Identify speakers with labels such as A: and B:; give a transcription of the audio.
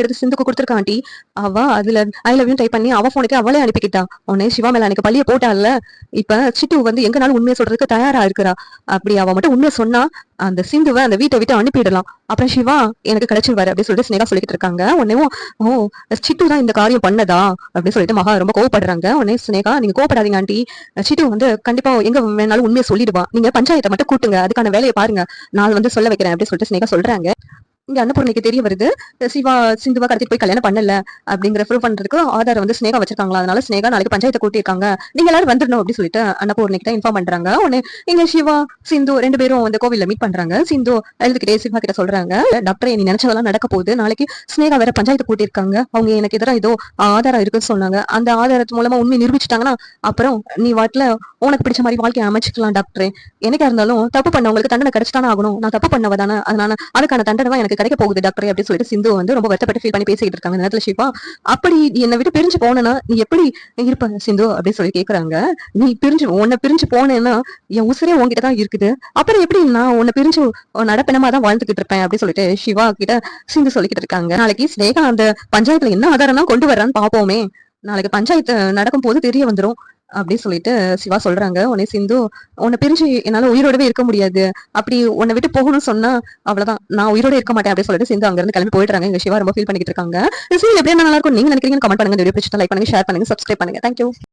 A: எடுத்து சிந்துக்கு கொடுத்துருக்கா ஆண்டி அவ அதுல ஐ லவ் யூ டைப் பண்ணி அவ போனுக்கு அவளே அனுப்பிக்கிட்டா. உடனே சிவா மேல அன்னைக்கு பள்ளிய போட்டால இப்ப சிட்டு வந்து எங்கனாலும் உண்மையை சொல்றதுக்கு தயாரா இருக்கிறா. அப்படி அவ மட்டும் உண்மையை சொன்னா அந்த சிந்துவை அந்த வீட்டை விட்டு அனுப்பிடலாம். அப்புறம் சிவா எனக்கு கிடைச்சிருவாரு அப்படின்னு சொல்லிட்டு ஸ்னேகா சொல்லிட்டு இருக்காங்க. உன்னையும் ஓ சிட்டு தான் இந்த காரியம் பண்ணதா? அப்படின்னு சொல்லிட்டு மகா ரொம்ப கோவப்படுறாங்க. உடனே ஸ்னேகா நீங்க கோவப்படாதீங்க ஆண்டி. சிட்டு வந்து கண்டிப்பா எங்க வேணாலும் உண்மையை சொல்லிடுவா. நீங்க பஞ்சாயத்தை மட்டும் கூட்டுங்க. அதுக்கான வேலையை பாருங்க. நான் வந்து சொல்ல வைக்கிறேன் அப்படின்னு சொல்லிட்டு ஸ்னேகா சொல்றாங்க. இங்க அன்னபூர்ணிக்கு தெரிய வருது. சிவா சிந்துவா கடத்தி போய் கல்யாணம் பண்ணல அப்படிங்கிற ப்ரூவ் பண்றதுக்கு ஆதார் வந்து ஸ்னேகா வச்சிருக்காங்களா? அதனால ஸ்னேகா நாளைக்கு பஞ்சாயத்தை கூட்டியிருக்காங்க. நீங்க எல்லாரும் வந்துடணும் அப்படின்னு சொல்லிட்டு அன்னபூர்ணி தான் இன்ஃபார்ம் பண்றாங்க. உடனே இங்க சிவா சிந்து ரெண்டு பேரும் வந்து கோவில்ல மீட் பண்றாங்க. சிந்து எழுதுகிட்டே சிவா கிட்ட சொல்றாங்க. டாக்டர் நீ நினைச்சதெல்லாம் நடக்க போகுது. நாளைக்கு ஸ்னேகா வேற பஞ்சாயத்து கூட்டியிருக்காங்க. அவங்க எனக்கு எதிராக ஏதோ ஆதாரம் இருக்குன்னு சொன்னாங்க. அந்த ஆதாரத்து மூலமா உண்மை நிரூபிச்சிட்டாங்கன்னா அப்புறம் நீ வாட்டில உனக்கு பிடிச்ச மாதிரி வாழ்க்கையை அமைச்சிக்கலாம் டாக்டரே எனக்கா இருந்தாலும் தப்பு பண்ணவங்களுக்கு தண்டனை கிடைச்சிட்டானே ஆகணும். நான் தப்பு பண்ணவதானே? அதனால அதுக்கான தண்டனை எனக்கு எனக்கு கிடைக்க போகுது டாக்டர் அப்படின்னு சொல்லிட்டு சிந்து வந்து ரொம்ப வருத்தப்பட்டு ஃபீல் பண்ணி பேசிக்கிட்டு இருக்காங்க. இந்த நேரத்துல சிவா அப்படி என்னை விட்டு பிரிஞ்சு போனேன்னா நீ எப்படி இருப்ப சிந்து? அப்படின்னு சொல்லி கேக்குறாங்க. நீ பிரிஞ்சு உன்னை பிரிஞ்சு போனேன்னா என் உசுரே உன்கிட்ட தான் இருக்குது. அப்புறம் எப்படி நான் உன்னை பிரிஞ்சு நடப்பினமா தான் வாழ்ந்துகிட்டு இருப்பேன்? அப்படின்னு சொல்லிட்டு சிவா கிட்ட சிந்து சொல்லிக்கிட்டு இருக்காங்க. நாளைக்கு ஸ்னேகா அந்த பஞ்சாயத்துல என்ன ஆதாரம் கொண்டு வர்றான்னு பாப்போமே. நாளைக்கு பஞ்சாயத்து நடக்கும் போது தெரிய வந்துரும். அப்படின்னு சொல்லிட்டு சிவா சொல்றாங்க. உன்னை சிந்து உன்னை பிரிஞ்சு என்னால உயிரோடவே இருக்க முடியாது. அப்படி உன்னை விட்டு போகணும்னு சொன்னா அவ்வளவுதான். நான் உயிரோட இருக்க மாட்டேன் அப்படின்னு சொல்லிட்டு சிந்து அங்க இருந்து கிளம்பி போயிடுறாங்க. இங்க சிவா ரொம்ப ஃபீல் பண்ணிட்டு இருக்காங்க. இந்த எப்படி நல்லா இருக்கும்? நீங்க நினைக்கிறீங்க கமெண்ட் பண்ணுங்க. வீடியோ பிடிச்சிட்டா லைக் பண்ணுங்க ஷேர் பண்ணுங்க சப்ஸ்கிரைப் பண்ணுங்க. Thank you